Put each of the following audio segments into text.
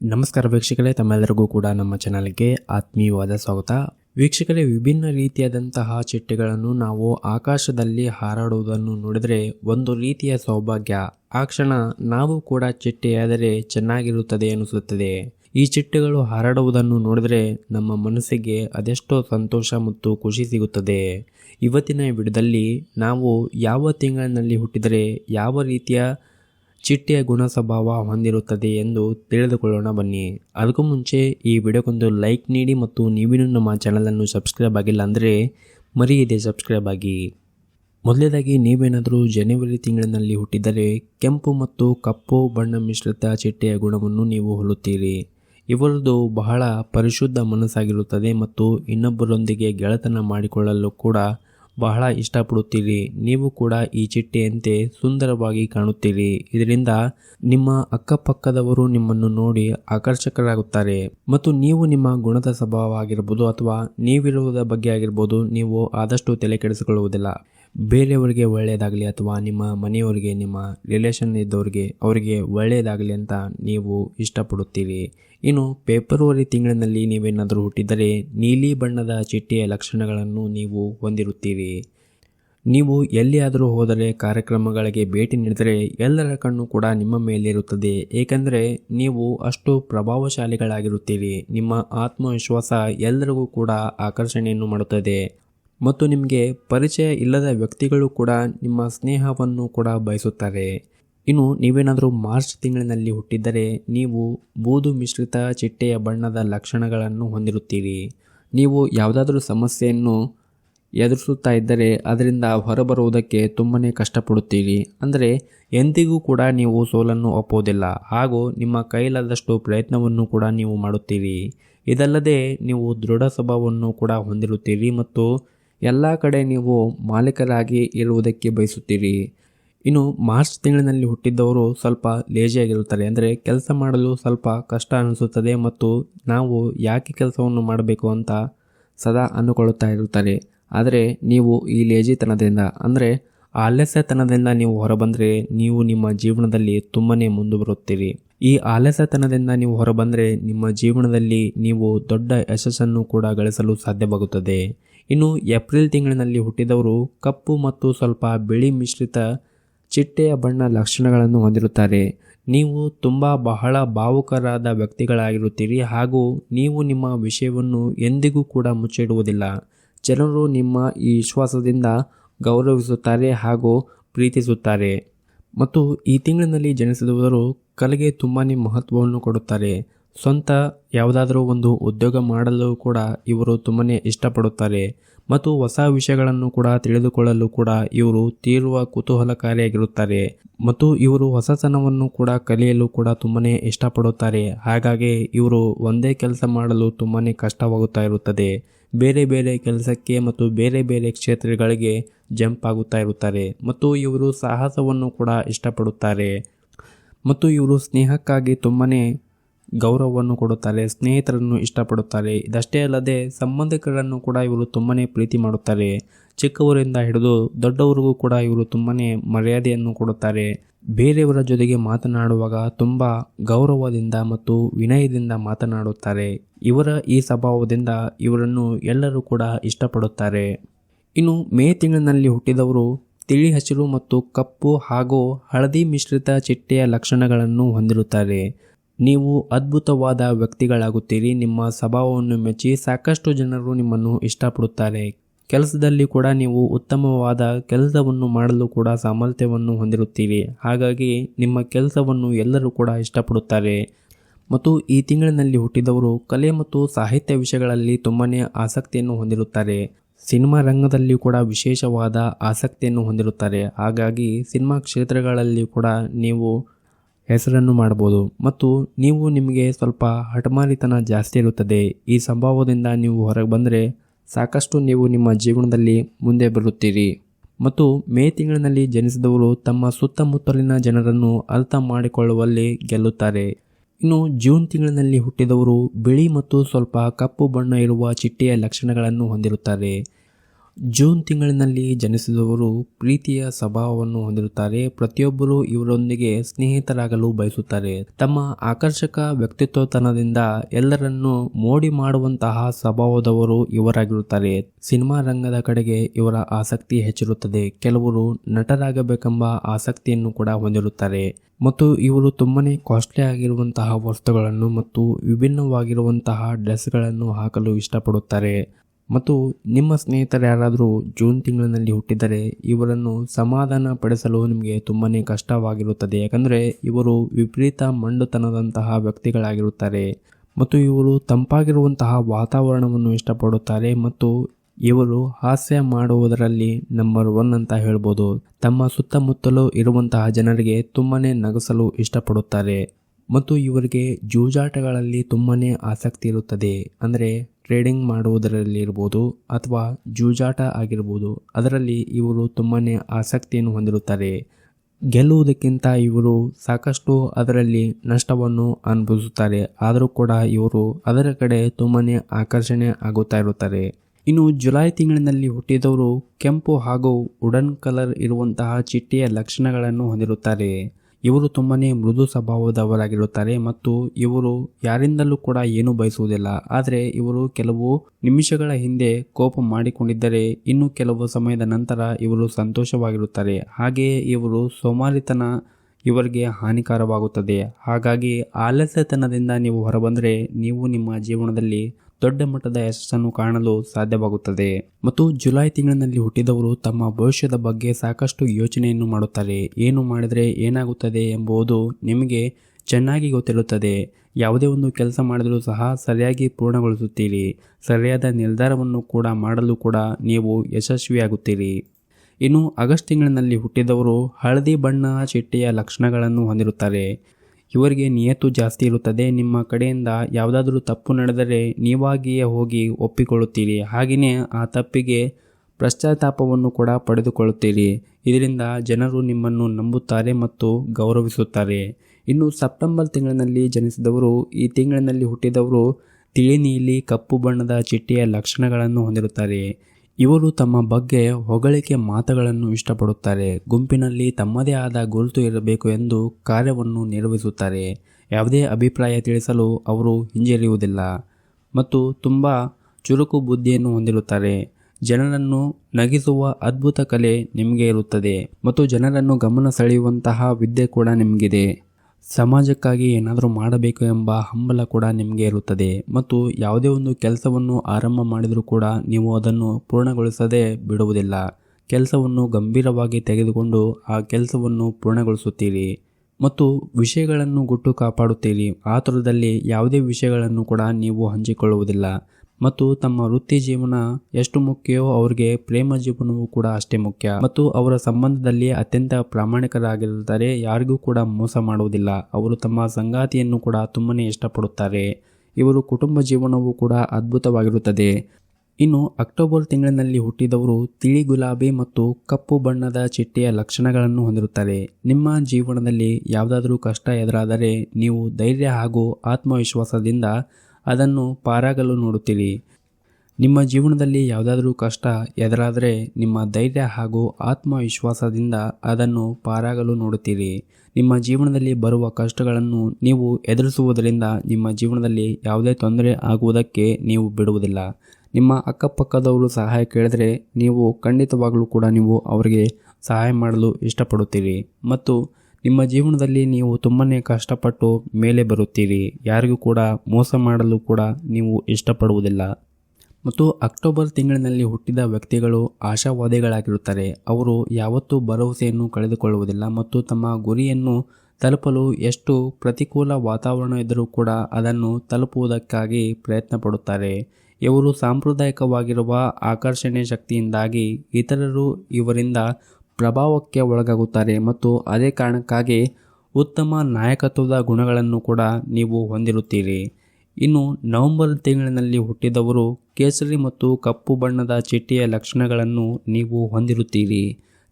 ನಮಸ್ಕಾರ ವೀಕ್ಷಕರೇ, ತಮ್ಮೆಲ್ಲರಿಗೂ ಕೂಡ ನಮ್ಮ ಚಾನಲ್ಗೆ ಆತ್ಮೀಯವಾದ ಸ್ವಾಗತ. ವೀಕ್ಷಕರೇ, ವಿಭಿನ್ನ ರೀತಿಯಾದಂತಹ ಚಿಟ್ಟೆಗಳನ್ನು ನಾವು ಆಕಾಶದಲ್ಲಿ ಹಾರಾಡುವುದನ್ನು ನೋಡಿದರೆ ಒಂದು ರೀತಿಯ ಸೌಭಾಗ್ಯ. ಆ ಕ್ಷಣ ನಾವು ಕೂಡ ಚಿಟ್ಟೆಯಾದರೆ ಚೆನ್ನಾಗಿರುತ್ತದೆ ಅನಿಸುತ್ತದೆ ಈ ಚಿಟ್ಟೆಗಳು ಹಾರಾಡುವುದನ್ನು ನೋಡಿದರೆ ನಮ್ಮ ಮನಸ್ಸಿಗೆ ಅದೆಷ್ಟೋ ಸಂತೋಷ ಮತ್ತು ಖುಷಿ ಸಿಗುತ್ತದೆ. ಇವತ್ತಿನ ವಿಡಿಯೋದಲ್ಲಿ ನಾವು ಯಾವ ತಿಂಗಳಿನಲ್ಲಿ ಹುಟ್ಟಿದರೆ, ಯಾವ ರೀತಿಯ ಚಿಟ್ಟೆಯ ಗುಣ ಸ್ವಭಾವ ಹೊಂದಿರುತ್ತದೆ ಎಂದು ತಿಳಿದುಕೊಳ್ಳೋಣ ಬನ್ನಿ. ಅದಕ್ಕೂ ಮುಂಚೆ ಈ ವಿಡಿಯೋಕ್ಕೊಂದು ಲೈಕ್ ನೀಡಿ ಮತ್ತು ನೀವಿನ ನಮ್ಮ ಚಾನಲನ್ನು ಸಬ್ಸ್ಕ್ರೈಬ್ ಆಗಿಲ್ಲ ಅಂದರೆ ಮರೆಯದೆ ಸಬ್ಸ್ಕ್ರೈಬ್ ಆಗಿ. ಮೊದಲನೇದಾಗಿ ನೀವೇನಾದರೂ ಜನವರಿ ತಿಂಗಳಿನಲ್ಲಿ ಹುಟ್ಟಿದರೆ ಕೆಂಪು ಮತ್ತು ಕಪ್ಪು ಬಣ್ಣ ಮಿಶ್ರಿತ ಚಿಟ್ಟೆಯ ಗುಣವನ್ನು ನೀವು ಹೊಲುತ್ತೀರಿ ಇವರದು ಬಹಳ ಪರಿಶುದ್ಧ ಮನಸ್ಸಾಗಿರುತ್ತದೆ ಮತ್ತು ಇನ್ನೊಬ್ಬರೊಂದಿಗೆ ಗೆಳೆತನ ಮಾಡಿಕೊಳ್ಳಲು ಕೂಡ ಬಹಳ ಇಷ್ಟಪಡುತ್ತೀರಿ. ನೀವು ಕೂಡ ಈ ಚಿಟ್ಟೆಯಂತೆ ಸುಂದರವಾಗಿ ಕಾಣುತ್ತೀರಿ. ಇದರಿಂದ ನಿಮ್ಮ ಅಕ್ಕಪಕ್ಕದವರು ನಿಮ್ಮನ್ನು ನೋಡಿ ಆಕರ್ಷಕರಾಗುತ್ತಾರೆ. ಮತ್ತು ನೀವು ನಿಮ್ಮ ಗುಣದ ಸ್ವಭಾವ ಆಗಿರ್ಬೋದು ಅಥವಾ ನೀವಿರುವುದರ ಬಗ್ಗೆ ಆಗಿರ್ಬೋದು, ನೀವು ಆದಷ್ಟು ತಲೆ ಕೆಡಿಸಿಕೊಳ್ಳುವುದಿಲ್ಲ ಬೇರೆಯವರಿಗೆ ಒಳ್ಳೆಯದಾಗಲಿ ಅಥವಾ ನಿಮ್ಮ ಮನೆಯವರಿಗೆ, ನಿಮ್ಮ ರಿಲೇಷನ್ ಇದ್ದವರಿಗೆ ಅವರಿಗೆ ಒಳ್ಳೆಯದಾಗಲಿ ಅಂತ ನೀವು ಇಷ್ಟಪಡುತ್ತೀರಿ. ಇನ್ನು ಫೆಬ್ರವರಿ ತಿಂಗಳಿನಲ್ಲಿ ನೀವೇನಾದರೂ ಹುಟ್ಟಿದರೆ ನೀಲಿ ಬಣ್ಣದ ಚಿಟ್ಟೆಯ ಲಕ್ಷಣಗಳನ್ನು ನೀವು ಹೊಂದಿರುತ್ತೀರಿ. ನೀವು ಎಲ್ಲಿಯಾದರೂ ಹೋದರೆ, ಕಾರ್ಯಕ್ರಮಗಳಿಗೆ ಭೇಟಿ ನೀಡಿದರೆ ಎಲ್ಲರ ಕಣ್ಣು ಕೂಡ ನಿಮ್ಮ ಮೇಲಿರುತ್ತದೆ. ಏಕೆಂದರೆ ನೀವು ಅಷ್ಟು ಪ್ರಭಾವಶಾಲಿಗಳಾಗಿರುತ್ತೀರಿ. ನಿಮ್ಮ ಆತ್ಮವಿಶ್ವಾಸ ಎಲ್ಲರಿಗೂ ಕೂಡ ಆಕರ್ಷಣೆಯನ್ನು ಮಾಡುತ್ತದೆ. ಮತ್ತು ನಿಮಗೆ ಪರಿಚಯ ಇಲ್ಲದ ವ್ಯಕ್ತಿಗಳು ಕೂಡ ನಿಮ್ಮ ಸ್ನೇಹವನ್ನು ಕೂಡ ಬಯಸುತ್ತಾರೆ. ಇನ್ನು ನೀವೇನಾದರೂ ಮಾರ್ಚ್ ತಿಂಗಳಿನಲ್ಲಿ ಹುಟ್ಟಿದ್ದರೆ ನೀವು ಬೂದು ಮಿಶ್ರಿತ ಚಿಟ್ಟೆಯ ಬಣ್ಣದ ಲಕ್ಷಣಗಳನ್ನು ಹೊಂದಿರುತ್ತೀರಿ. ನೀವು ಯಾವುದಾದ್ರೂ ಸಮಸ್ಯೆಯನ್ನು ಎದುರಿಸುತ್ತಾ ಇದ್ದರೆ ಅದರಿಂದ ಹೊರಬರುವುದಕ್ಕೆ ತುಂಬಾ ಕಷ್ಟಪಡುತ್ತೀರಿ. ಅಂದರೆ ಎಂದಿಗೂ ಕೂಡ ನೀವು ಸೋಲನ್ನು ಒಪ್ಪುವುದಿಲ್ಲ. ಹಾಗೂ ನಿಮ್ಮ ಕೈಲಾದಷ್ಟು ಪ್ರಯತ್ನವನ್ನು ಕೂಡ ನೀವು ಮಾಡುತ್ತೀರಿ. ಇದಲ್ಲದೆ ನೀವು ದೃಢ ಸ್ವಭಾವವನ್ನು ಕೂಡ ಹೊಂದಿರುತ್ತೀರಿ ಮತ್ತು ಎಲ್ಲ ಕಡೆ ನೀವು ಮಾಲೀಕರಾಗಿ ಇರುವುದಕ್ಕೆ ಬಯಸುತ್ತೀರಿ. ಇನ್ನು ಮಾರ್ಚ್ ತಿಂಗಳಿನಲ್ಲಿ ಹುಟ್ಟಿದ್ದವರು ಸ್ವಲ್ಪ ಲೇಜಿಯಾಗಿರುತ್ತಾರೆ. ಅಂದರೆ ಕೆಲಸ ಮಾಡಲು ಸ್ವಲ್ಪ ಕಷ್ಟ ಅನಿಸುತ್ತದೆ ಮತ್ತು ನಾವು ಯಾಕೆ ಕೆಲಸವನ್ನು ಮಾಡಬೇಕು ಅಂತ ಸದಾ ಅಂದುಕೊಳ್ಳುತ್ತಾ ಇರುತ್ತಾರೆ. ಆದರೆ ನೀವು ಈ ಲೇಜಿತನದಿಂದ, ಅಂದರೆ ಆಲಸ್ಯತನದಿಂದ ನೀವು ಹೊರಬಂದರೆ ನೀವು ನಿಮ್ಮ ಜೀವನದಲ್ಲಿ ತುಂಬಾ ಮುಂದೆ ಬರುತ್ತೀರಿ ಈ ಆಲಸ್ಯತನದಿಂದ ನೀವು ಹೊರಬಂದರೆ ನಿಮ್ಮ ಜೀವನದಲ್ಲಿ ನೀವು ದೊಡ್ಡ ಯಶಸ್ಸನ್ನು ಕೂಡ ಗಳಿಸಲು ಸಾಧ್ಯವಾಗುತ್ತದೆ. ಇನ್ನು ಏಪ್ರಿಲ್ ತಿಂಗಳಿನಲ್ಲಿ ಹುಟ್ಟಿದವರು ಕಪ್ಪು ಮತ್ತು ಸ್ವಲ್ಪ ಬಿಳಿ ಮಿಶ್ರಿತ ಚಿಟ್ಟೆಯ ಬಣ್ಣ ಲಕ್ಷಣಗಳನ್ನು ಹೊಂದಿರುತ್ತಾರೆ. ನೀವು ತುಂಬ ಬಹಳ ಭಾವುಕರಾದ ವ್ಯಕ್ತಿಗಳಾಗಿರುತ್ತೀರಿ ಹಾಗೂ ನೀವು ನಿಮ್ಮ ವಿಷಯವನ್ನು ಎಂದಿಗೂ ಕೂಡ ಮುಚ್ಚಿಡುವುದಿಲ್ಲ. ಜನರು ನಿಮ್ಮ ಈ ವಿಶ್ವಾಸದಿಂದ ಗೌರವಿಸುತ್ತಾರೆ ಹಾಗೂ ಪ್ರೀತಿಸುತ್ತಾರೆ. ಮತ್ತು ಈ ತಿಂಗಳಿನಲ್ಲಿ ಜನಿಸಿದವರು ಕಲೆಗೆ ತುಂಬಾ ಮಹತ್ವವನ್ನು ಕೊಡುತ್ತಾರೆ. ಸ್ವಂತ ಯಾವುದಾದರೂ ಒಂದು ಉದ್ಯೋಗ ಮಾಡಲು ಕೂಡ ಇವರು ತುಂಬಾ ಇಷ್ಟಪಡುತ್ತಾರೆ. ಮತ್ತು ಹೊಸ ವಿಷಯಗಳನ್ನು ಕೂಡ ತಿಳಿದುಕೊಳ್ಳಲು ಕೂಡ ಇವರು ತೀರುವ ಕುತೂಹಲಕಾರಿಯಾಗಿರುತ್ತಾರೆ. ಮತ್ತು ಇವರು ಹೊಸತನವನ್ನು ಕೂಡ ಕಲಿಯಲು ಕೂಡ ತುಂಬಾ ಇಷ್ಟಪಡುತ್ತಾರೆ. ಹಾಗಾಗಿ ಇವರು ಒಂದೇ ಕೆಲಸ ಮಾಡಲು ತುಂಬಾ ಕಷ್ಟವಾಗುತ್ತಾ ಇರುತ್ತದೆ. ಬೇರೆ ಬೇರೆ ಕೆಲಸಕ್ಕೆ ಮತ್ತು ಬೇರೆ ಬೇರೆ ಕ್ಷೇತ್ರಗಳಿಗೆ ಜಂಪ್ ಆಗುತ್ತಾ ಇರುತ್ತಾರೆ. ಮತ್ತು ಇವರು ಸಾಹಸವನ್ನು ಕೂಡ ಇಷ್ಟಪಡುತ್ತಾರೆ. ಮತ್ತು ಇವರು ಸ್ನೇಹಕ್ಕಾಗಿ ತುಂಬಾ ಗೌರವವನ್ನು ಕೊಡುತ್ತಾರೆ, ಸ್ನೇಹಿತರನ್ನು ಇಷ್ಟಪಡುತ್ತಾರೆ. ಇದಷ್ಟೇ ಅಲ್ಲದೆ ಸಂಬಂಧಿಕರನ್ನು ಕೂಡ ಇವರು ತುಂಬಾ ಪ್ರೀತಿ ಮಾಡುತ್ತಾರೆ. ಚಿಕ್ಕವರಿಂದ ಹಿಡಿದು ದೊಡ್ಡವರಿಗೂ ಕೂಡ ಇವರು ತುಂಬಾ ಮರ್ಯಾದೆಯನ್ನು ಕೊಡುತ್ತಾರೆ. ಬೇರೆಯವರ ಜೊತೆಗೆ ಮಾತನಾಡುವಾಗ ತುಂಬ ಗೌರವದಿಂದ ಮತ್ತು ವಿನಯದಿಂದ ಮಾತನಾಡುತ್ತಾರೆ. ಇವರ ಈ ಸ್ವಭಾವದಿಂದ ಇವರನ್ನು ಎಲ್ಲರೂ ಕೂಡ ಇಷ್ಟಪಡುತ್ತಾರೆ. ಇನ್ನು ಮೇ ತಿಂಗಳಿನಲ್ಲಿ ಹುಟ್ಟಿದವರು ತಿಳಿ ಹಸಿರು ಮತ್ತು ಕಪ್ಪು ಹಾಗೂ ಹಳದಿ ಮಿಶ್ರಿತ ಚಿಟ್ಟೆಯ ಲಕ್ಷಣಗಳನ್ನು ಹೊಂದಿರುತ್ತಾರೆ. ನೀವು ಅದ್ಭುತವಾದ ವ್ಯಕ್ತಿಗಳಾಗುತ್ತೀರಿ. ನಿಮ್ಮ ಸ್ವಭಾವವನ್ನು ಮೆಚ್ಚಿ ಸಾಕಷ್ಟು ಜನರು ನಿಮ್ಮನ್ನು ಇಷ್ಟಪಡುತ್ತಾರೆ. ಕೆಲಸದಲ್ಲಿ ಕೂಡ ನೀವು ಉತ್ತಮವಾದ ಕೆಲಸವನ್ನು ಮಾಡಲು ಕೂಡ ಸಾಮರ್ಥ್ಯವನ್ನು ಹೊಂದಿರುತ್ತೀರಿ. ಹಾಗಾಗಿ ನಿಮ್ಮ ಕೆಲಸವನ್ನು ಎಲ್ಲರೂ ಕೂಡ ಇಷ್ಟಪಡುತ್ತಾರೆ. ಮತ್ತು ಈ ತಿಂಗಳಿನಲ್ಲಿ ಹುಟ್ಟಿದವರು ಕಲೆ ಮತ್ತು ಸಾಹಿತ್ಯ ವಿಷಯಗಳಲ್ಲಿ ತುಂಬಾ ಆಸಕ್ತಿಯನ್ನು ಹೊಂದಿರುತ್ತಾರೆ. ಸಿನಿಮಾ ರಂಗದಲ್ಲಿ ಕೂಡ ವಿಶೇಷವಾದ ಆಸಕ್ತಿಯನ್ನು ಹೊಂದಿರುತ್ತಾರೆ. ಹಾಗಾಗಿ ಸಿನಿಮಾ ಕ್ಷೇತ್ರಗಳಲ್ಲಿ ಕೂಡ ನೀವು ಹೆಸರನ್ನು ಮಾಡಬಹುದು. ಮತ್ತು ನೀವು ನಿಮಗೆ ಸ್ವಲ್ಪ ಹಠಮಾರಿತನ ಜಾಸ್ತಿ ಇರುತ್ತದೆ. ಈ ಸಂಭವದಿಂದ ನೀವು ಹೊರಗೆ ಬಂದರೆ ಸಾಕಷ್ಟು ನೀವು ನಿಮ್ಮ ಜೀವನದಲ್ಲಿ ಮುಂದೆ ಬರುತ್ತೀರಿ. ಮತ್ತು ಮೇ ತಿಂಗಳಿನಲ್ಲಿ ಜನಿಸಿದವರು ತಮ್ಮ ಸುತ್ತಮುತ್ತಲಿನ ಜನರನ್ನು ಅರ್ಥ ಮಾಡಿಕೊಳ್ಳುವಲ್ಲಿ ಗೆಲ್ಲುತ್ತಾರೆ. ಇನ್ನು ಜೂನ್ ತಿಂಗಳಿನಲ್ಲಿ ಹುಟ್ಟಿದವರು ಬಿಳಿ ಮತ್ತು ಸ್ವಲ್ಪ ಕಪ್ಪು ಬಣ್ಣ ಇರುವ ಚಿಟ್ಟೆಯ ಲಕ್ಷಣಗಳನ್ನು ಹೊಂದಿರುತ್ತಾರೆ. ಜೂನ್ ತಿಂಗಳಿನಲ್ಲಿ ಜನಿಸಿದವರು ಪ್ರೀತಿಯ ಸ್ವಭಾವವನ್ನು ಹೊಂದಿರುತ್ತಾರೆ. ಪ್ರತಿಯೊಬ್ಬರು ಇವರೊಂದಿಗೆ ಸ್ನೇಹಿತರಾಗಲು ಬಯಸುತ್ತಾರೆ. ತಮ್ಮ ಆಕರ್ಷಕ ವ್ಯಕ್ತಿತ್ವತನದಿಂದ ಎಲ್ಲರನ್ನು ಮೋಡಿ ಮಾಡುವಂತಹ ಸ್ವಭಾವದವರು ಇವರಾಗಿರುತ್ತಾರೆ. ಸಿನಿಮಾ ರಂಗದ ಕಡೆಗೆ ಇವರ ಆಸಕ್ತಿ ಹೆಚ್ಚಿರುತ್ತದೆ. ಕೆಲವರು ನಟರಾಗಬೇಕೆಂಬ ಆಸಕ್ತಿಯನ್ನು ಕೂಡ ಹೊಂದಿರುತ್ತಾರೆ. ಮತ್ತು ಇವರು ತುಂಬಾ ಕಾಸ್ಟ್ಲಿ ಆಗಿರುವಂತಹ ವಸ್ತುಗಳನ್ನು ಮತ್ತು ವಿಭಿನ್ನವಾಗಿರುವಂತಹ ಡ್ರೆಸ್ಗಳನ್ನು ಹಾಕಲು ಇಷ್ಟಪಡುತ್ತಾರೆ. ಮತ್ತು ನಿಮ್ಮ ಸ್ನೇಹಿತರು ಯಾರಾದರೂ ಜೂನ್ ತಿಂಗಳಿನಲ್ಲಿ ಹುಟ್ಟಿದರೆ ಇವರನ್ನು ಸಮಾಧಾನ ಪಡಿಸಲು ನಿಮಗೆ ತುಂಬಾ ಕಷ್ಟವಾಗಿರುತ್ತದೆ. ಯಾಕಂದರೆ ಇವರು ವಿಪರೀತ ಮಂಡುತನದಂತಹ ವ್ಯಕ್ತಿಗಳಾಗಿರುತ್ತಾರೆ ಮತ್ತು ಇವರು ತಂಪಾಗಿರುವಂತಹ ವಾತಾವರಣವನ್ನು ಇಷ್ಟಪಡುತ್ತಾರೆ ಮತ್ತು ಇವರು ಹಾಸ್ಯ ಮಾಡುವುದರಲ್ಲಿ ನಂಬರ್ ಒನ್ ಅಂತ ಹೇಳ್ಬೋದು. ತಮ್ಮ ಸುತ್ತಮುತ್ತಲೂ ಇರುವಂತಹ ಜನರಿಗೆ ತುಂಬಾ ನಗಸಲು ಇಷ್ಟಪಡುತ್ತಾರೆ ಮತ್ತು ಇವರಿಗೆ ಜೂಜಾಟಗಳಲ್ಲಿ ತುಂಬಾ ಆಸಕ್ತಿ ಇರುತ್ತದೆ. ಅಂದರೆ ಟ್ರೇಡಿಂಗ್ ಮಾಡುವುದರಲ್ಲಿರ್ಬೋದು ಅಥವಾ ಜೂಜಾಟ ಆಗಿರ್ಬೋದು, ಅದರಲ್ಲಿ ಇವರು ತುಂಬಾ ಆಸಕ್ತಿಯನ್ನು ಹೊಂದಿರುತ್ತಾರೆ. ಗೆಲ್ಲುವುದಕ್ಕಿಂತ ಇವರು ಸಾಕಷ್ಟು ಅದರಲ್ಲಿ ನಷ್ಟವನ್ನು ಅನುಭವಿಸುತ್ತಾರೆ. ಆದರೂ ಕೂಡ ಇವರು ಅದರ ಕಡೆ ತುಂಬಾ ಆಕರ್ಷಣೆ ಆಗುತ್ತಾ ಇರುತ್ತಾರೆ. ಇನ್ನು ಜುಲೈ ತಿಂಗಳಿನಲ್ಲಿ ಹುಟ್ಟಿದವರು ಕೆಂಪು ಹಾಗೂ ವುಡನ್ ಕಲರ್ ಇರುವಂತಹ ಚಿಟ್ಟೆಯ ಲಕ್ಷಣಗಳನ್ನು ಹೊಂದಿರುತ್ತಾರೆ. ಇವರು ತುಂಬನೇ ಮೃದು ಸ್ವಭಾವದವರಾಗಿರುತ್ತಾರೆ ಮತ್ತು ಇವರು ಯಾರಿಂದಲೂ ಕೂಡ ಏನು ಬಯಸುವುದಿಲ್ಲ. ಆದರೆ ಇವರು ಕೆಲವು ನಿಮಿಷಗಳ ಹಿಂದೆ ಕೋಪ ಮಾಡಿಕೊಂಡಿದ್ದರೆ ಇನ್ನು ಕೆಲವು ಸಮಯದ ನಂತರ ಇವರು ಸಂತೋಷವಾಗಿರುತ್ತಾರೆ. ಹಾಗೆಯೇ ಇವರು ಸೋಮಾರಿತನ ಇವರಿಗೆ ಹಾನಿಕಾರವಾಗುತ್ತದೆ. ಹಾಗಾಗಿ ಆಲಸ್ಯತನದಿಂದ ನೀವು ಹೊರಬಂದರೆ ನೀವು ನಿಮ್ಮ ಜೀವನದಲ್ಲಿ ದೊಡ್ಡ ಮಟ್ಟದ ಯಶಸ್ಸನ್ನು ಕಾಣಲು ಸಾಧ್ಯವಾಗುತ್ತದೆ. ಮತ್ತು ಜುಲೈ ತಿಂಗಳಿನಲ್ಲಿ ಹುಟ್ಟಿದವರು ತಮ್ಮ ಭವಿಷ್ಯದ ಬಗ್ಗೆ ಸಾಕಷ್ಟು ಯೋಚನೆಯನ್ನು ಮಾಡುತ್ತಾರೆ. ಏನು ಮಾಡಿದರೆ ಏನಾಗುತ್ತದೆ ಎಂಬುದು ನಿಮಗೆ ಚೆನ್ನಾಗಿ ಗೊತ್ತಿರುತ್ತದೆ. ಯಾವುದೇ ಒಂದು ಕೆಲಸ ಮಾಡಿದರೂ ಸಹ ಸರಿಯಾಗಿ ಪೂರ್ಣಗೊಳಿಸುತ್ತೀರಿ. ಸರಿಯಾದ ನಿರ್ಧಾರವನ್ನು ಕೂಡ ಮಾಡಲು ಕೂಡ ನೀವು ಯಶಸ್ವಿಯಾಗುತ್ತೀರಿ. ಇನ್ನು ಆಗಸ್ಟ್ ತಿಂಗಳಿನಲ್ಲಿ ಹುಟ್ಟಿದವರು ಹಳದಿ ಬಣ್ಣ ಚಿಟ್ಟೆಯ ಲಕ್ಷಣಗಳನ್ನು ಹೊಂದಿರುತ್ತಾರೆ. ಇವರಿಗೆ ನಿಯತ್ತು ಜಾಸ್ತಿ ಇರುತ್ತದೆ. ನಿಮ್ಮ ಕಡೆಯಿಂದ ಯಾವುದಾದ್ರೂ ತಪ್ಪು ನಡೆದರೆ ನೀವಾಗಿಯೇ ಹೋಗಿ ಒಪ್ಪಿಕೊಳ್ಳುತ್ತೀರಿ. ಹಾಗೆಯೇ ಆ ತಪ್ಪಿಗೆ ಪಶ್ಚಾತ್ತಾಪವನ್ನು ಕೂಡ ಪಡೆದುಕೊಳ್ಳುತ್ತೀರಿ. ಇದರಿಂದ ಜನರು ನಿಮ್ಮನ್ನು ನಂಬುತ್ತಾರೆ ಮತ್ತು ಗೌರವಿಸುತ್ತಾರೆ. ಇನ್ನು ಸೆಪ್ಟೆಂಬರ್ ತಿಂಗಳಿನಲ್ಲಿ ಜನಿಸಿದವರು, ಈ ತಿಂಗಳಿನಲ್ಲಿ ಹುಟ್ಟಿದವರು ತಿಳಿ ನೀಲಿ ಕಪ್ಪು ಬಣ್ಣದ ಚಿಟ್ಟೆಯ ಲಕ್ಷಣಗಳನ್ನು ಹೊಂದಿರುತ್ತಾರೆ. ಇವರು ತಮ್ಮ ಬಗ್ಗೆ ಹೊಗಳಿಕೆ ಮಾತುಗಳನ್ನು ಇಷ್ಟಪಡುತ್ತಾರೆ. ಗುಂಪಿನಲ್ಲಿ ತಮ್ಮದೇ ಆದ ಗುರುತು ಇರಬೇಕು ಎಂದು ಕಾರ್ಯವನ್ನು ನಿರ್ವಹಿಸುತ್ತಾರೆ. ಯಾವುದೇ ಅಭಿಪ್ರಾಯ ತಿಳಿಸಲು ಅವರು ಹಿಂಜರಿಯುವುದಿಲ್ಲ ಮತ್ತು ತುಂಬ ಚುರುಕು ಬುದ್ಧಿಯನ್ನು ಹೊಂದಿರುತ್ತಾರೆ. ಜನರನ್ನು ನಗಿಸುವ ಅದ್ಭುತ ಕಲೆ ನಿಮಗೆ ಇರುತ್ತದೆ ಮತ್ತು ಜನರನ್ನು ಗಮನ ಸೆಳೆಯುವಂತಹ ವಿದ್ಯೆ ಕೂಡ ನಿಮಗಿದೆ. ಸಮಾಜಕ್ಕಾಗಿ ಏನಾದರೂ ಮಾಡಬೇಕು ಎಂಬ ಹಂಬಲ ಕೂಡ ನಿಮಗೆ ಇರುತ್ತದೆ. ಮತ್ತು ಯಾವುದೇ ಒಂದು ಕೆಲಸವನ್ನು ಆರಂಭ ಮಾಡಿದರೂ ಕೂಡ ನೀವು ಅದನ್ನು ಪೂರ್ಣಗೊಳಿಸದೆ ಬಿಡುವುದಿಲ್ಲ. ಕೆಲಸವನ್ನು ಗಂಭೀರವಾಗಿ ತೆಗೆದುಕೊಂಡು ಆ ಕೆಲಸವನ್ನು ಪೂರ್ಣಗೊಳಿಸುತ್ತೀರಿ. ಮತ್ತು ವಿಷಯಗಳನ್ನು ಗುಟ್ಟು ಕಾಪಾಡುತ್ತೀರಿ. ಆತುರದಲ್ಲಿ ಯಾವುದೇ ವಿಷಯಗಳನ್ನು ಕೂಡ ನೀವು ಹಂಚಿಕೊಳ್ಳುವುದಿಲ್ಲ. ಮತ್ತು ತಮ್ಮ ವೃತ್ತಿ ಜೀವನ ಎಷ್ಟು ಮುಖ್ಯವೋ ಅವರಿಗೆ ಪ್ರೇಮ ಜೀವನವೂ ಕೂಡ ಅಷ್ಟೇ ಮುಖ್ಯ. ಮತ್ತು ಅವರ ಸಂಬಂಧದಲ್ಲಿ ಅತ್ಯಂತ ಪ್ರಾಮಾಣಿಕರಾಗಿರುತ್ತಾರೆ, ಯಾರಿಗೂ ಕೂಡ ಮೋಸ ಮಾಡುವುದಿಲ್ಲ. ಅವರು ತಮ್ಮ ಸಂಗಾತಿಯನ್ನು ಕೂಡ ತುಂಬನೇ ಇಷ್ಟಪಡುತ್ತಾರೆ. ಇವರು ಕುಟುಂಬ ಜೀವನವೂ ಕೂಡ ಅದ್ಭುತವಾಗಿರುತ್ತದೆ. ಇನ್ನು ಅಕ್ಟೋಬರ್ ತಿಂಗಳಿನಲ್ಲಿ ಹುಟ್ಟಿದವರು ತಿಳಿ ಗುಲಾಬಿ ಮತ್ತು ಕಪ್ಪು ಬಣ್ಣದ ಚಿಟ್ಟೆಯ ಲಕ್ಷಣಗಳನ್ನು ಹೊಂದಿರುತ್ತಾರೆ. ನಿಮ್ಮ ಜೀವನದಲ್ಲಿ ಯಾವುದಾದರೂ ಕಷ್ಟ ಎದುರಾದರೆ ನೀವು ಧೈರ್ಯ ಹಾಗೂ ಆತ್ಮವಿಶ್ವಾಸದಿಂದ ಅದನ್ನು ಪಾರಾಗಲು ನೋಡುತ್ತೀರಿ. ನಿಮ್ಮ ಜೀವನದಲ್ಲಿ ಯಾವುದಾದರೂ ಕಷ್ಟ ಎದುರಾದರೆ ನಿಮ್ಮ ಧೈರ್ಯ ಹಾಗೂ ಆತ್ಮವಿಶ್ವಾಸದಿಂದ ಅದನ್ನು ಪಾರಾಗಲು ನೋಡುತ್ತೀರಿ. ನಿಮ್ಮ ಜೀವನದಲ್ಲಿ ಬರುವ ಕಷ್ಟಗಳನ್ನು ನೀವು ಎದುರಿಸುವುದರಿಂದ ನಿಮ್ಮ ಜೀವನದಲ್ಲಿ ಯಾವುದೇ ತೊಂದರೆ ಆಗುವುದಕ್ಕೆ ನೀವು ಬಿಡುವುದಿಲ್ಲ. ನಿಮ್ಮ ಅಕ್ಕಪಕ್ಕದವರು ಸಹಾಯ ಕೇಳಿದರೆ ನೀವು ಖಂಡಿತವಾಗಲೂ ಕೂಡ ನೀವು ಅವರಿಗೆ ಸಹಾಯ ಮಾಡಲು ಇಷ್ಟಪಡುತ್ತೀರಿ. ಮತ್ತು ನಿಮ್ಮ ಜೀವನದಲ್ಲಿ ನೀವು ತುಂಬನೇ ಕಷ್ಟಪಟ್ಟು ಮೇಲೆ ಬರುತ್ತೀರಿ. ಯಾರಿಗೂ ಕೂಡ ಮೋಸ ಮಾಡಲು ಕೂಡ ನೀವು ಇಷ್ಟಪಡುವುದಿಲ್ಲ. ಮತ್ತು ಅಕ್ಟೋಬರ್ ತಿಂಗಳಿನಲ್ಲಿ ಹುಟ್ಟಿದ ವ್ಯಕ್ತಿಗಳು ಆಶಾವಾದಿಗಳಾಗಿರುತ್ತಾರೆ. ಅವರು ಯಾವತ್ತೂ ಭರವಸೆಯನ್ನು ಕಳೆದುಕೊಳ್ಳುವುದಿಲ್ಲ ಮತ್ತು ತಮ್ಮ ಗುರಿಯನ್ನು ತಲುಪಲು ಎಷ್ಟು ಪ್ರತಿಕೂಲ ವಾತಾವರಣ ಇದ್ದರೂ ಕೂಡ ಅದನ್ನು ತಲುಪುವುದಕ್ಕಾಗಿ ಪ್ರಯತ್ನ ಪಡುತ್ತಾರೆ ಇವರು ಸಾಂಪ್ರದಾಯಿಕವಾಗಿರುವ ಆಕರ್ಷಣೆ ಶಕ್ತಿಯಿಂದಾಗಿ ಇತರರು ಇವರಿಂದ ಪ್ರಭಾವಕ್ಕೆ ಒಳಗಾಗುತ್ತಾರೆ ಮತ್ತು ಅದೇ ಕಾರಣಕ್ಕಾಗಿ ಉತ್ತಮ ನಾಯಕತ್ವದ ಗುಣಗಳನ್ನು ಕೂಡ ನೀವು ಹೊಂದಿರುತ್ತೀರಿ. ಇನ್ನು ನವೆಂಬರ್ ತಿಂಗಳಿನಲ್ಲಿ ಹುಟ್ಟಿದವರು ಕೇಸರಿ ಮತ್ತು ಕಪ್ಪು ಬಣ್ಣದ ಚಿಟ್ಟಿಯ ಲಕ್ಷಣಗಳನ್ನು ನೀವು ಹೊಂದಿರುತ್ತೀರಿ.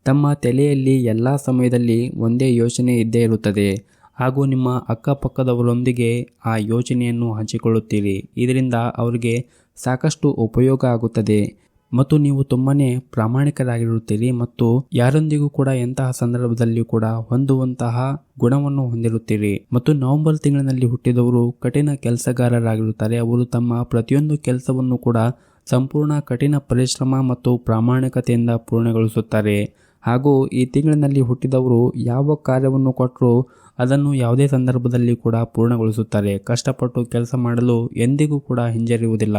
ತಮ್ಮ ತಲೆಯಲ್ಲಿ ಎಲ್ಲ ಸಮಯದಲ್ಲಿ ಒಂದೇ ಯೋಚನೆ ಇದ್ದೇ ಇರುತ್ತದೆ. ಹಾಗೂ ನಿಮ್ಮ ಅಕ್ಕಪಕ್ಕದವರೊಂದಿಗೆ ಆ ಯೋಚನೆಯನ್ನು ಹಂಚಿಕೊಳ್ಳುತ್ತೀರಿ. ಇದರಿಂದ ಅವರಿಗೆ ಸಾಕಷ್ಟು ಉಪಯೋಗ ಆಗುತ್ತದೆ. ಮತ್ತು ನೀವು ತುಂಬಾ ಪ್ರಾಮಾಣಿಕರಾಗಿರುತ್ತೀರಿ ಮತ್ತು ಯಾರೊಂದಿಗೂ ಕೂಡ ಎಂತಹ ಸಂದರ್ಭದಲ್ಲಿಯೂ ಕೂಡ ಹೊಂದುವಂತಹ ಗುಣವನ್ನು ಹೊಂದಿರುತ್ತೀರಿ. ಮತ್ತು ನವೆಂಬರ್ ತಿಂಗಳಿನಲ್ಲಿ ಹುಟ್ಟಿದವರು ಕಠಿಣ ಕೆಲಸಗಾರರಾಗಿರುತ್ತಾರೆ. ಅವರು ತಮ್ಮ ಪ್ರತಿಯೊಂದು ಕೆಲಸವನ್ನು ಕೂಡ ಸಂಪೂರ್ಣ ಕಠಿಣ ಪರಿಶ್ರಮ ಮತ್ತು ಪ್ರಾಮಾಣಿಕತೆಯಿಂದ ಪೂರ್ಣಗೊಳಿಸುತ್ತಾರೆ. ಹಾಗೂ ಈ ತಿಂಗಳಿನಲ್ಲಿ ಹುಟ್ಟಿದವರು ಯಾವ ಕಾರ್ಯವನ್ನು ಕೊಟ್ಟರೂ ಅದನ್ನು ಯಾವುದೇ ಸಂದರ್ಭದಲ್ಲಿ ಕೂಡ ಪೂರ್ಣಗೊಳಿಸುತ್ತಾರೆ. ಕಷ್ಟಪಟ್ಟು ಕೆಲಸ ಮಾಡಲು ಎಂದಿಗೂ ಕೂಡ ಹಿಂಜರಿಯುವುದಿಲ್ಲ.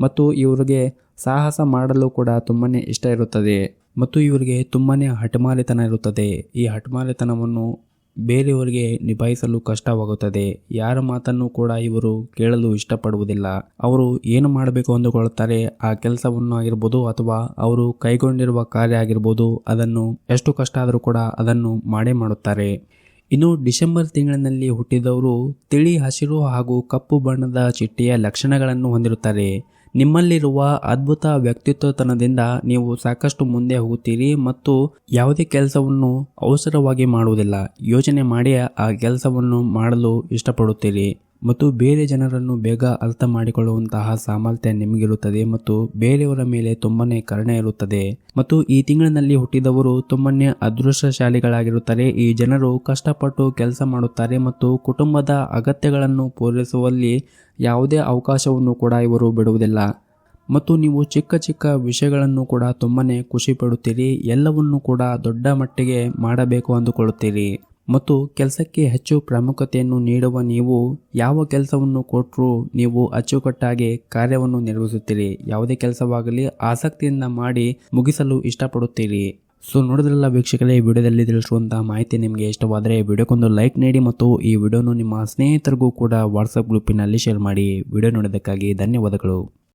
ಮತ್ತು ಇವರಿಗೆ ಸಾಹಸ ಮಾಡಲು ಕೂಡ ತುಂಬಾ ಇಷ್ಟ ಇರುತ್ತದೆ. ಮತ್ತು ಇವರಿಗೆ ತುಂಬಾ ಹಠಮಾರಿತನ ಇರುತ್ತದೆ. ಈ ಹಠಮಾರಿತನವನ್ನು ಬೇರೆಯವರಿಗೆ ನಿಭಾಯಿಸಲು ಕಷ್ಟವಾಗುತ್ತದೆ. ಯಾರ ಮಾತನ್ನು ಕೂಡ ಇವರು ಕೇಳಲು ಇಷ್ಟಪಡುವುದಿಲ್ಲ. ಅವರು ಏನು ಮಾಡಬೇಕು ಅಂದುಕೊಳ್ಳುತ್ತಾರೆ? ಆ ಕೆಲಸವನ್ನು ಆಗಿರ್ಬೋದು ಅಥವಾ ಅವರು ಕೈಗೊಂಡಿರುವ ಕಾರ್ಯ ಆಗಿರ್ಬೋದು, ಅದನ್ನು ಎಷ್ಟು ಕಷ್ಟ ಆದರೂ ಕೂಡ ಅದನ್ನು ಮಾಡೇ ಮಾಡುತ್ತಾರೆ. ಇನ್ನು ಡಿಸೆಂಬರ್ ತಿಂಗಳಿನಲ್ಲಿ ಹುಟ್ಟಿದವರು ತಿಳಿ, ಹಸಿರು ಹಾಗೂ ಕಪ್ಪು ಬಣ್ಣದ ಚಿಟ್ಟೆಯ ಲಕ್ಷಣಗಳನ್ನು ಹೊಂದಿರುತ್ತಾರೆ. ನಿಮ್ಮಲ್ಲಿರುವ ಅದ್ಭುತ ವ್ಯಕ್ತಿತ್ವತನದಿಂದ ನೀವು ಸಾಕಷ್ಟು ಮುಂದೆ ಹೋಗುತ್ತೀರಿ ಮತ್ತು ಯಾವುದೇ ಕೆಲಸವನ್ನು ಅವಸರವಾಗಿ ಮಾಡುವುದಿಲ್ಲ. ಯೋಚನೆ ಮಾಡಿ ಆ ಕೆಲಸವನ್ನು ಮಾಡಲು ಇಷ್ಟಪಡುತ್ತೀರಿ. ಮತ್ತು ಬೇರೆ ಜನರನ್ನು ಬೇಗ ಅರ್ಥ ಮಾಡಿಕೊಳ್ಳುವಂತಹ ಸಾಮರ್ಥ್ಯ ನಿಮಗಿರುತ್ತದೆ ಮತ್ತು ಬೇರೆಯವರ ಮೇಲೆ ತುಂಬನೇ ಕರುಣೆ ಇರುತ್ತದೆ. ಮತ್ತು ಈ ತಿಂಗಳಿನಲ್ಲಿ ಹುಟ್ಟಿದವರು ತುಂಬನೇ ಅದೃಷ್ಟಶಾಲಿಗಳಾಗಿರುತ್ತಾರೆ. ಈ ಜನರು ಕಷ್ಟಪಟ್ಟು ಕೆಲಸ ಮಾಡುತ್ತಾರೆ ಮತ್ತು ಕುಟುಂಬದ ಅಗತ್ಯಗಳನ್ನು ಪೂರೈಸುವಲ್ಲಿ ಯಾವುದೇ ಅವಕಾಶವನ್ನು ಕೂಡ ಇವರು ಬಿಡುವುದಿಲ್ಲ. ಮತ್ತು ನೀವು ಚಿಕ್ಕ ಚಿಕ್ಕ ವಿಷಯಗಳನ್ನು ಕೂಡ ತುಂಬನೇ ಖುಷಿ ಪಡುತ್ತೀರಿ. ಎಲ್ಲವನ್ನು ಕೂಡ ದೊಡ್ಡ ಮಟ್ಟಿಗೆ ಮಾಡಬೇಕು ಅಂದುಕೊಳ್ಳುತ್ತೀರಿ. ಮತ್ತು ಕೆಲಸಕ್ಕೆ ಹೆಚ್ಚು ಪ್ರಾಮುಖ್ಯತೆಯನ್ನು ನೀಡುವ ನೀವು ಯಾವ ಕೆಲಸವನ್ನು ಕೊಟ್ಟರೂ ನೀವು ಅಚ್ಚುಕಟ್ಟಾಗಿ ಕಾರ್ಯವನ್ನು ನಿರ್ವಹಿಸುತ್ತೀರಿ. ಯಾವುದೇ ಕೆಲಸವಾಗಲಿ ಆಸಕ್ತಿಯಿಂದ ಮಾಡಿ ಮುಗಿಸಲು ಇಷ್ಟಪಡುತ್ತೀರಿ. ಸೊ, ನೋಡಿದ್ರಲ್ಲ ವೀಕ್ಷಕರೇ ವಿಡಿಯೋದಲ್ಲಿ ತಿಳಿಸುವಂತಹ ಮಾಹಿತಿ ನಿಮಗೆ ಇಷ್ಟವಾದರೆ ವಿಡಿಯೋಕ್ಕೊಂದು ಲೈಕ್ ನೀಡಿ ಮತ್ತು ಈ ವಿಡಿಯೋನು ನಿಮ್ಮ ಸ್ನೇಹಿತರಿಗೂ ಕೂಡ ವಾಟ್ಸಪ್ ಗ್ರೂಪಿನಲ್ಲಿ ಶೇರ್ ಮಾಡಿ. ವಿಡಿಯೋ ನೋಡೋದಕ್ಕಾಗಿ ಧನ್ಯವಾದಗಳು.